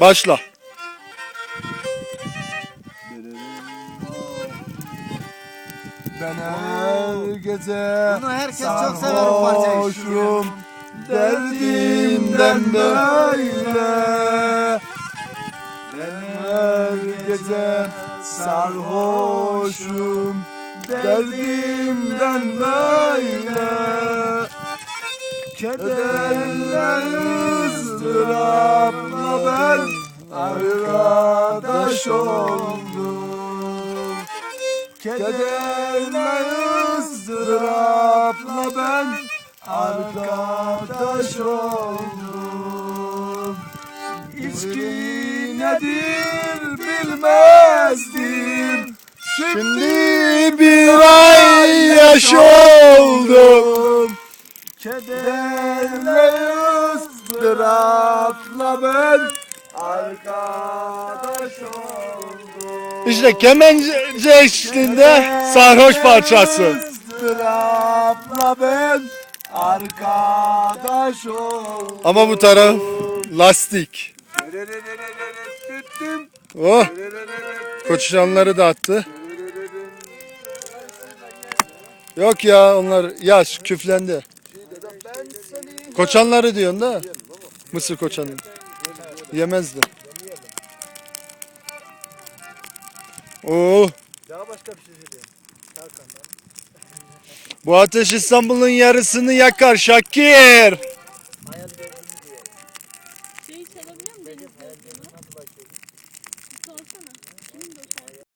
Başla. Ben her gece Bunu herkes çok sever bu parçayı. sarhoşum. Derdimden böyle Ben her gece sarhoşum. Derdimden böyle Kederle ızdırapla ben arkadaş oldum. Kederle ızdırapla ben. Arkadaş oldum. İçki nedir bilmezdim. Şimdi bir ay yaş oldum. Kederle ızdırapla ben arkadaş İşte kemence eşliğinde sarhoş parçası. Ben arkadaş oldum Ama bu taraf lastik. Oh, koçanları da attı. Yok ya onlar yaş küflendi. Koçanları diyorsun da. Mısır koçanı. Yemezdi. Oo. Oh. Daha başka bir şey söylüyorum. Tarkan'dan. Bu ateş İstanbul'un yarısını yakar Şakir. Hayal. Şey çalabiliyor muyum?